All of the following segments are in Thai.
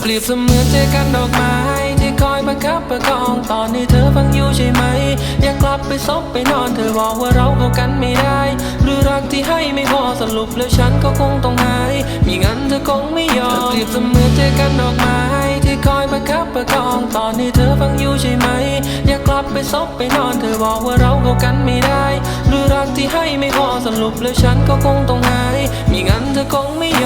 เปรียบเสมือนเจกันดอกไม้ ที่คอยประคับประคองตอนนี้เธอฟังอยู่ใช่ไหม อยากกลับไปซบไปนอนเธอบอกว่าเราเข้ากันไม่ได้ หรือรักที่ให้ไม่พอสรุปแล้วฉันก็คงต้องหายมีงั้นเธอคงไม่ยอมเธอเปรียบเสมือนเจกันดอกไม้ที่คอยประคับประคองตอนนี้เธอฟังอยู่ใช่ไหม อยากกลับไปซบไปนอนเธอบอกว่าเราเข้ากันไม่ได้ หรือรักที่ให้ไม่พอสรุปแล้วฉันก็คงต้องหายมีงั้นเธอคงไม่ยอม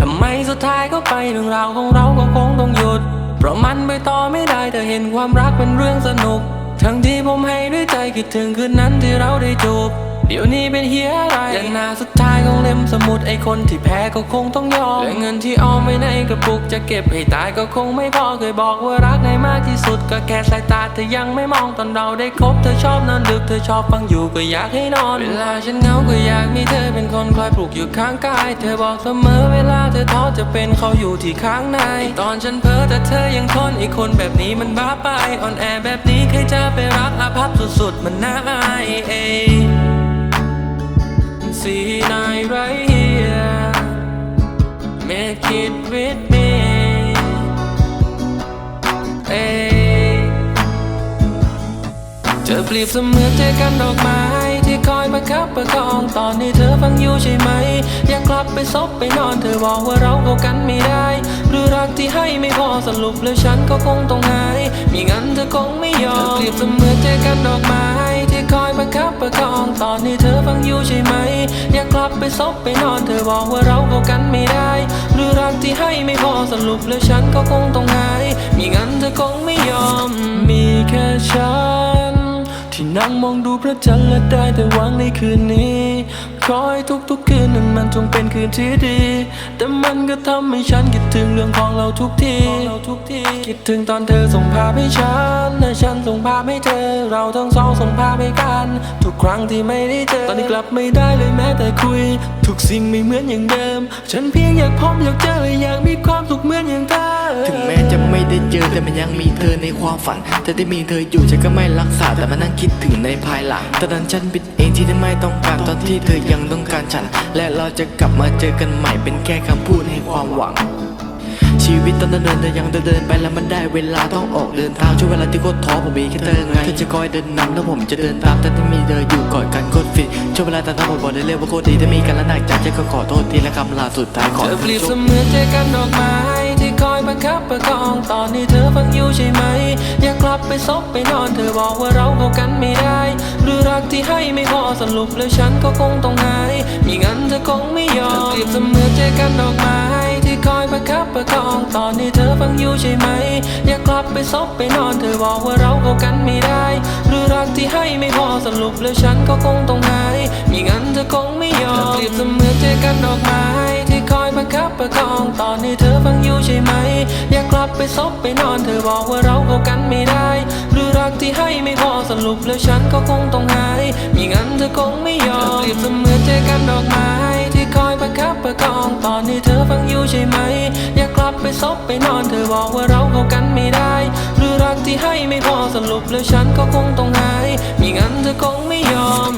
ทำไมสุดท้ายก็ไปเรื่องราวของเราก็คงต้องหยุด เพราะมันไปต่อไม่ได้แต่เห็นความรักเป็นเรื่องสนุก ทั้งที่ผมให้ด้วยใจคิดถึงคืนนั้นที่เราได้จูบ เดี๋ยวนี้เป็นเฮียอะไรยันหนาสุดท้ายของเล่มสมุดไอคนที่แพ้ก็คงต้องยอมและเงินที่ออมไว้ในกระปุกจะเก็บให้ตายก็คงไม่พอเคยบอกว่ารักในมากที่สุดก็แค่สายตาเธอยังไม่มองตอนเราได้คบเธอชอบนอนดึกเธอชอบฟังอยู่ก็อยากให้นอน เวลาฉันเหงาก็อยากมีเธอเป็นคนคอยปลุกอยู่ข้างกาย เธอบอกเสมอเวลาเธอท้อจะเป็นเขาอยู่ที่ข้างใน ตอนฉันเพ้อแต่เธอยังทนไอคนแบบนี้มันบ้าไปอ่อนแอแบบนี้ใครจะไปรักอาภัพสุดๆมันน่าอาย เอย See night right here Make it with me Hey เธอเปรียบเสมือนเจกันดอกไม้ที่คอยประคับประคองตอนนี้เธอฟังอยู่ใช่ไหม อยากกลับไปซบไปนอนเธอบอกว่าเราเข้ากันไม่ได้ หรือรักที่ให้ไม่พอสรุปแล้วฉันก็คงต้องหาย มีงั้นเธอคงไม่ยอมเธอเปรียบเสมือนเจกันดอก ซบไปนอนเธอบอกว่าเราเข้ากันไม่ได้ หรือรักที่ให้ไม่พอสรุปแล้วฉันก็คงต้องหายมีงั้นเธอคงไม่ยอม มีแค่ฉัน ที่นั่งมองดูพระจันทร์และได้แต่หวังในคืนนี้ ขอให้ทุกๆคืนนั้นมันจงเป็นคืนที่ดี แต่มันก็ทำให้ฉันคิดถึงเรื่องของเราทุกทีคิดถึงตอนเธอส่งภาพให้ฉันและฉันส่งภาพให้เธอ เราทั้งสองส่งภาพให้กัน ทุกครั้งที่ไม่ได้เจอ ตอนนี้กลับไม่ได้เลยแม้แต่คุย ทุกสิ่งไม่เหมือนอย่างเดิม ฉันเพียงอยากพบอยากเจอและอยากมีความ จะไม่ได้เจอแต่มันยังมีเธอในความฝัน แต่ได้มีเธออยู่ฉันก็ไม่รักษาแต่มานั่งคิดถึงในภายหลังตอนนั้นฉันผิดเองที่ได้ไม่ต้องการตอนที่เธอยังต้องการฉัน และเราจะกลับมาเจอกันใหม่เป็นแค่คำพูดให้ความหวัง ชีวิตตอนเดินเธอยังเดินเดินไปแล้วมันได้เวลาต้องออกเดินทางช่วงเวลาที่โคตรท้อผมมีแค่เธอไงเธอจะคอยเดินนำแล้วผมจะเดินตามแต่ที่มีเธออยู่กอดกันโคตรฟินช่วงเวลาตอนนั้นผมบอกได้เลยว่าโคตรดีถ้ามีกันแล้วหนักใจจะก็ขอโทษทีและคำลาสุดท้ายขอเธอเปรียบเสมือนเจกันดอกไม้ที่คอยประคับประคอง ตอนนี้เธอฟังอยู่ใช่ไหม อยากกลับไปซบไปนอนเธอบอกว่าเราเข้ากันไม่ได้ หรือรักที่ให้ไม่พอสรุปแล้วฉันก็คงต้องหายมีงั้นเธอคงไม่ยอมเธอเปรียบเสมือนเจกันดอกไม้ที่คอยประคับประคองตอนนี้เธอฟังอยู่ใช่ไหม อยากกลับไปซบไปนอนเธอบอกว่าเราเข้ากันไม่ได้ หรือรักที่ให้ไม่พอสรุปแล้วฉันก็คงต้องหายมีงั้นเธอคงไม่ยอมเธอเปรียบเสมือนเจกันดอกไม้ที่คอยประคับประคองตอนนี้เธอฟังอยู่ใช่ไหมอยาก ไปซบไปนอนเธอบอกว่าเราเข้ากันไม่ได้ หรือรักที่ให้ไม่พอสรุปแล้วฉันก็คงต้องหายมีงั้นเธอคงไม่ยอมเปรียบเสมือนเจกันดอกไม้ที่คอยประคับประคองตอนนี้เธอฟังอยู่ใช่ไหม อยากกลับไปซบไปนอนเธอบอกว่าเราเข้ากันไม่ได้ หรือรักที่ให้ไม่พอสรุปแล้วฉันก็คงต้องหายมีงั้นเธอคงไม่ยอม